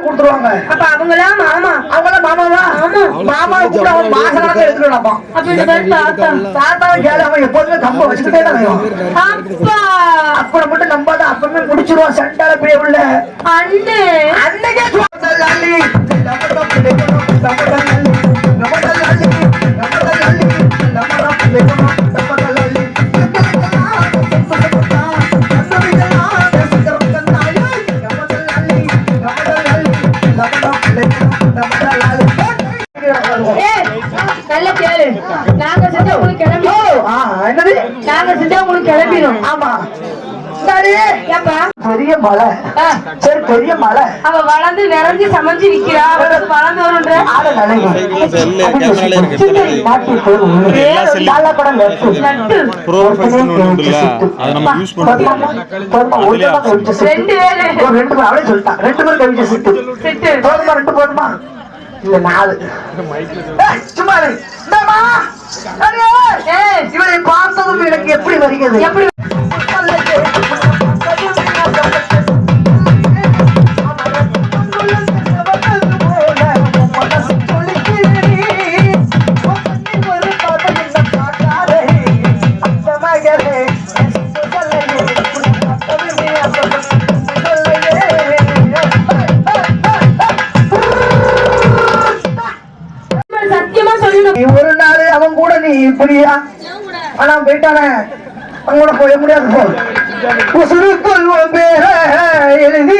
கொடுத்துருவாங்க. அப்ப அவங்களாம் மாமா. அவங்களாம் மாமாவா? ஆமா. மாமா கூட அவன் மாச கணக்கு எடுத்துக்கணும் அப்ப இந்த மாதிரி தாத்தா தாத்தாவை கேளு அவன் எப்போதுமே கம்ப வச்சுக்கிட்டே தான் அப்பா! அப்புறம் மட்டும் நம்பாத அப்பவே முடிச்சிருவான் சண்டால பெரிய உள்ள. அண்ணே! அன்னைக்கே சொல்லி நல்லா கேளு நாங்க செஞ்சா உங்களுக்கு கிளம்பி என்னது? நாங்க செஞ்சா உங்களுக்கு கிளம்பிடும் ஆமா. பெரிய மலை. சரி பெரிய மலை. அவ வளர்ந்து நிறைஞ்சு சமைஞ்சு நிக்கிறா அவளுக்கு வளர்ந்து வரும்ன்ற? ஆள. ரெண்டு பேரு. ஒரு ரெண்டு பேர் அவளே சொல்லிட்டான் ரெண்டு பேரும் கவிச்ச சிட்டு செட்டு போதுமா ரெண்டு போதுமா? இல்ல நாலு. சும்மா இவனை பார்த்ததும் எனக்கு எப்படி வருகிறது? எப்படி கூட ஆனா போயிட்டானே அவன் போய முடியாது போ. உசுருக்குள் பேர எழுதி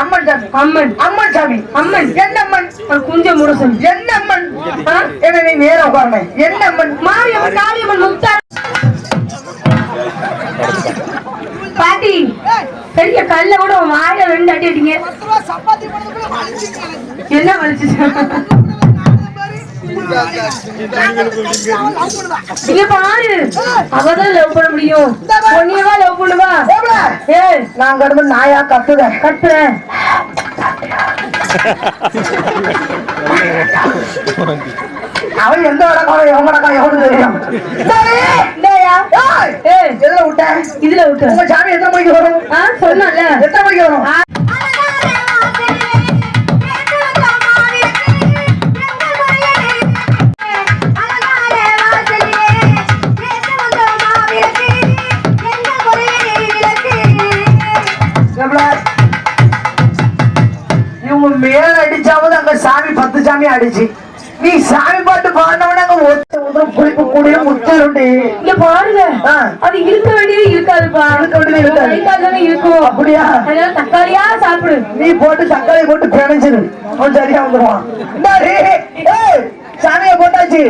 அம்மன் அம்மன். அம்மன் சாமி. அம்மன். என்ன அம்மன். குஞ்ச முரசன். என்ன அம்மன்? என்ன நீ நேரம் உட்காருமே என்ன அம்மன். மாரியம்மன் காளியம்மன் முக்தா பாட்டி பெரிய கல்ல கூட வாயில ரெண்டு அடி அடிங்க. என்ன வலிச்சு இங்க பாரு. அவதான் லவ் பண்ண முடியும். பொண்ணியவா லவ் பண்ணுவா. ஏய் நான் கடமை நாயா கத்துறேன். அவன் எந்த வடக்காரன்? எவன் வடக்காரன்? எவனு தெரியும்? விட்டேன் இதுல விட்டு. உங்க சாமி எத்தனை மணிக்கு வரும்? சொன்னல எத்தனை மணிக்கு வரும்? மேல அடிச்சாவது அங்க சாமி பத்து சாமி அடிச்சு. நீ சாமி பாட்டு பாடினவன அங்க ஒருத்தர் புளிப்பு கூடிய முத்தருண்டி. இங்க பாருங்க. அது இருக்க வேண்டியது இருக்காதுப்பா. இருக்க வேண்டியது இருக்காது. இருக்கும். அப்படியா? அதனால தக்காளியா சாப்பிடு. நீ போட்டு தக்காளி போட்டு பிணைச்சிரு அவன் சரியா வந்துருவான். சாமியை போட்டாச்சு.